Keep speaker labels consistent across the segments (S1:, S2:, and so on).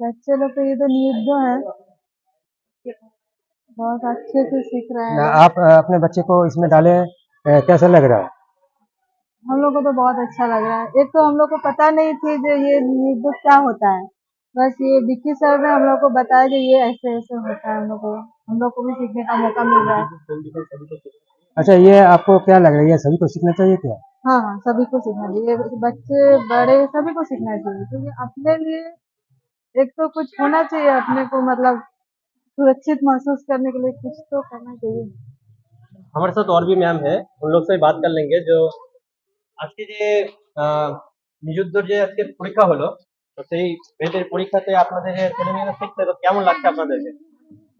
S1: बच्चे लोग तो ये तो नियुद्ध है। बहुत अच्छे से सीख रहे हैं।
S2: आप अपने बच्चे को इसमें डाले कैसा लग रहा है?
S1: हम लोग को तो बहुत अच्छा लग रहा है। एक तो हम लोग को पता नहीं थी जो ये नियुद्ध क्या होता है। बस ये विक्की सर ने हम लोग को बताया कि ये ऐसे ऐसे होता है। हम लोग को हम लोग को भी सीखने का मौका मिल रहा है।
S2: अच्छा ये आपको क्या लग रहा है? ये सभी को सीखना चाहिए क्या?
S1: हाँ हाँ सभी को सीखना चाहिए। बच्चे बड़े सभी को सीखना चाहिए। क्योंकि अपने लिए एक तो कुछ होना चाहिए अपने को मतलब सुरक्षित महसूस करने के लिए कुछ तो करना चाहिए
S3: हमारे साथ और भी मैम है उन लोग से भी बात कर लेंगे जो আজকে যে আহ, নিযুদ্ধর যে আজকে পরীক্ষা হলো তো সেই মেয়েদের পরীক্ষাতে আপনাদের যে ছেলে মেয়েরা শিখছে তো কেমন লাগছে আপনাদেরকে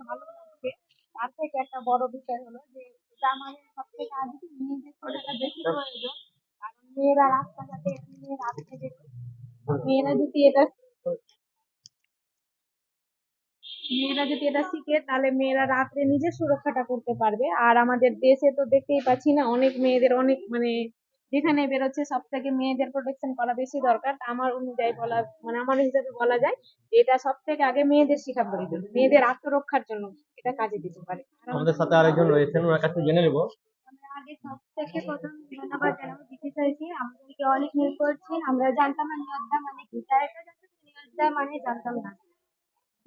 S4: ভালো লাগছে তার থেকে একটা বড় বিষয় হলো যে এটা আমাদের সব থেকে আগে কি মেয়েদের শেখাটা বেশি প্রয়োজন কারণ মেয়েরা রাস্তাঘাটে এমনি রাত্রে বেরোয় মেয়েরা যদি এটা মেয়েরা যদি এটা শিখে তাহলে মেয়েরা রাত্রে নিজের সুরক্ষাটা করতে পারবে। আর আমাদের দেশে তো দেখতেই পাচ্ছি না অনেক মেয়েদের অনেক মানে যেখানে বেরোচ্ছে সব থেকে মেয়েদের প্রোটেকশন করা বেশি দরকার। আমার অনুযায়ী বলা মানে আমার হিসাবে বলা যায় এটা সব থেকে আগে মেয়েদের শেখা প্রয়োজন মেয়েদের আত্মরক্ষার জন্য এটা কাজে দিতে পারে।
S3: আমাদের সাথে আরেকজন রয়েছেন ওনার কাছে জেনে নেব।
S4: আমরা আগে সব থেকে প্রথম ধন্যবাদ জানাব দিদি স্যারকে আমাদেরকে অনেক হেল্প করছেন আমরা জানতাম না নিয়োদ্ধা মানে কি স্যারটা জানতাম মানে জানতাম না।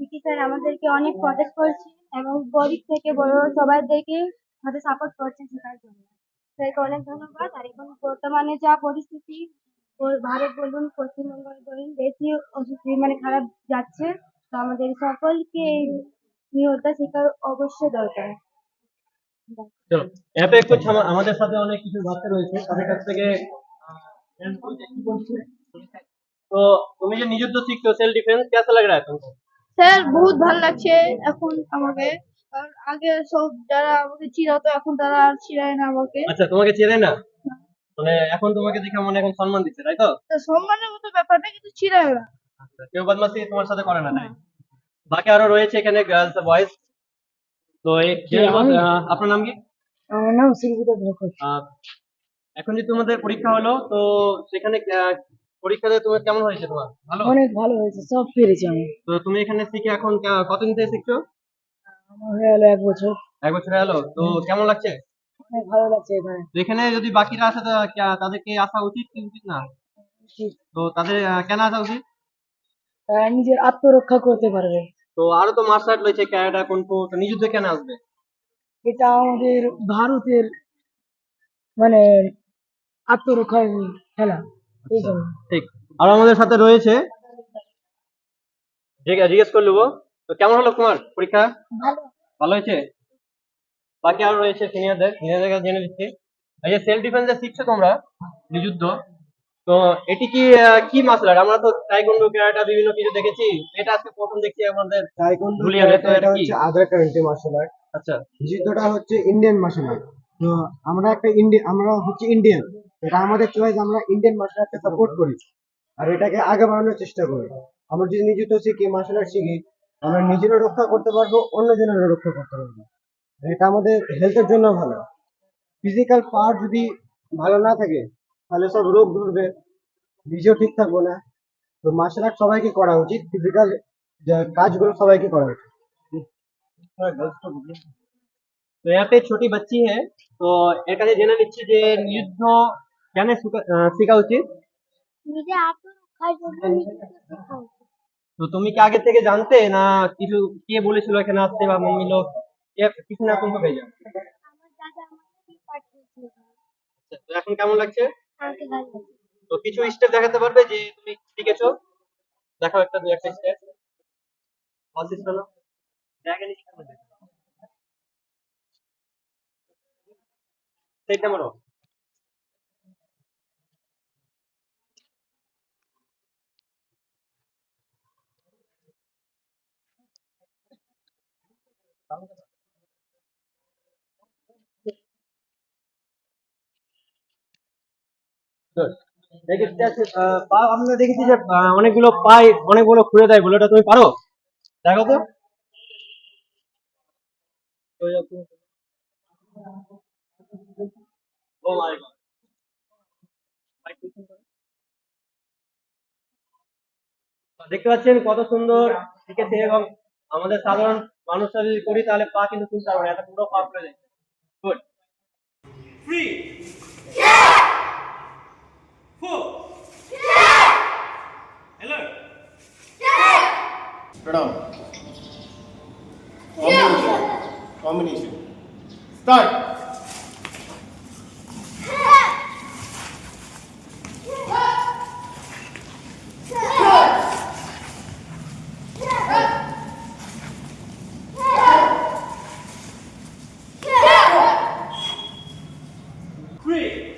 S4: দিদি স্যার আমাদেরকে অনেক প্রটেক্ট করছেন এবং গরিব থেকে বড় সবাইদেরকে আমাদের সাপোর্ট করছেন শেখার জন্য স্যারকে অনেক ধন্যবাদ আর এখন বর্তমানে যা পরিস্থিতি ও- ভারত বলুন পশ্চিমবঙ্গ বলুন বেশি অসুস্থ মানে খারাপ যাচ্ছে তো আমাদের সকলকে এই নিয়োগটা শেখার অবশ্যই দরকার
S3: চলো यहाँ पे कुछ हम আমাদের সাথে অনেক কিছু বাচ্চা রয়েছে তাদের কাছ থেকে তো তুমি যে নিযুদ্ধ শিখছো সেলফ ডিফেন্স कैसा लग रहा है तुमको
S5: স্যার বহুত ভালো লাগছে এখন আমাকে। আর আগে সব যারা আমাকে চিরাতো এখন তারা আর চিরায় না আমাকে।
S3: আচ্ছা তোমাকে চেনে না? মানে এখন তোমাকে দেখে মনে এখন সম্মান দিচ্ছে তাই তো?
S5: তা সম্মানের মতো ব্যাপারটা কিন্তু চিরায় না।
S3: আচ্ছা, কেউ বদমাসি তোমার সাথে করে না তাই? বাকি আরও রয়েছে এখানে গার্লস বয়েজ তো এই কি? আহ, আপনার নাম কি?
S1: আমার নাম সিলভিতা ভকত
S3: আহ, এখন যে তোমাদের পরীক্ষা হলো তো সেখানে আহ, পরীক্ষাতে তোমার কেমন হয়েছে তোমার? ভালো?
S1: অনেক ভালো হয়েছে সব পেরেছি আমি।
S3: তো তুমি এখানে শিখে এখন কে- কতদিন থেকে শিখছো?
S1: আমার হয়ে গেলো এক বছর।
S3: এক বছর হলো তো কেমন লাগছে?
S1: অনেক ভালো লাগছে এখানে।
S3: তো এখানে যদি বাকিরা আসে তো কে- তাদেরকে আসা উচিত কি উচিত না? তো তাদের আহ, কেন আসা উচিত?
S1: তারা নিজের আত্মরক্ষা করতে পারবে।
S3: তো আরও তো মার্শাল আর্ট রয়েছে ক্যারাটা কুনফু তো নিযুদ্ধে কেন আসবে?
S1: এটা আমাদের ভারতের মানে আত্মরক্ষার খেলা।
S3: ঠিক। আর আমাদের সাথে রয়েছে। জিজ্ঞেস করে নেব। তো কেমন হলো তোমার পরীক্ষা?
S4: ভালো।
S3: হয়েছে? বাকি আরও রয়েছে সিনিয়রদের সিনিয়রদের কাছে জেনে দিচ্ছি এই যে সেলফ ডিফেন্সে শিখছো তোমরা নিযুদ্ধ তো এটি কি কি আর্ট আমরা তো টাইকন্ডো ক্যারাটা বিভিন্ন কিছু দেখেছি। এটা আজকে প্রথম দেখছি আমাদের
S2: টাইকোন্ডো এটা হচ্ছে আদার মার্শাল আর্ট
S3: আচ্ছা।
S2: যুদ্ধটা হচ্ছে ইন্ডিয়ান মার্শাল আর্ট তো আমরা একটা ইন্ডিয়ান আমরা হচ্ছে ইন্ডিয়ান এটা আমাদের চয়েস আমরা ইন্ডিয়ান মার্শাল আর্টকে সাপোর্ট করি আর এটাকে আগে বাড়ানোর চেষ্টা করি আমরা যদি নিযুদ্ধ শিখি মার্শাল আর্ট শিখি আমরা নিজেরও রক্ষা করতে পারবো অন্যজনেরও রক্ষা করতে পারবো এটা আমাদের হেলথের জন্য ভালো ফিজিক্যাল পাওয়ার যদি ভালো না থাকে তাহলে সব রোগ ধরবে নিজেও ঠিক থাকবো না তো মার্শাল আর্ট সবাইকে করা উচিত ফিজিক্যাল কাজগুলো সবাইকে করা উচিত
S3: তো यहाँ पे छोटी बच्ची है তো এর কাছে জেনে নিচ্ছি যে নিযুদ্ধ কেন শেখা উচিত? তো তুমি কি আগে থেকে জানতে না কিছু কে বলেছিল এখানে আসতে বা মম্মি লোক? কিছু না
S4: আমাকে পাঠিয়েছিল।
S3: তো এখন কেমন লাগছে? তো কিছু স্টেপ দেখাতে পারবে যে তুমি শিখেছো? দেখাও একটা দু একটা স্টেপ হলো দেখেন সেইটা মারো Good. দেখি, আহ, আমরা দেখেছি যে অনেকগুলো পাই অনেকগুলো খুঁড়ে দেয়, বলে তুমি পারো? দেখো তো। গড দেখতে পাচ্ছেন কত সুন্দর, শিখেছে এবং আমাদের সাধারণ মানুষ যদি করি তাহলে পা কিন্তু খুলতে পারবে না এটা পুরো পাপ খুলে যায় গুড
S6: ফ্রি ফো
S7: হ্যালো প্রণাম কম্বিনেশন three,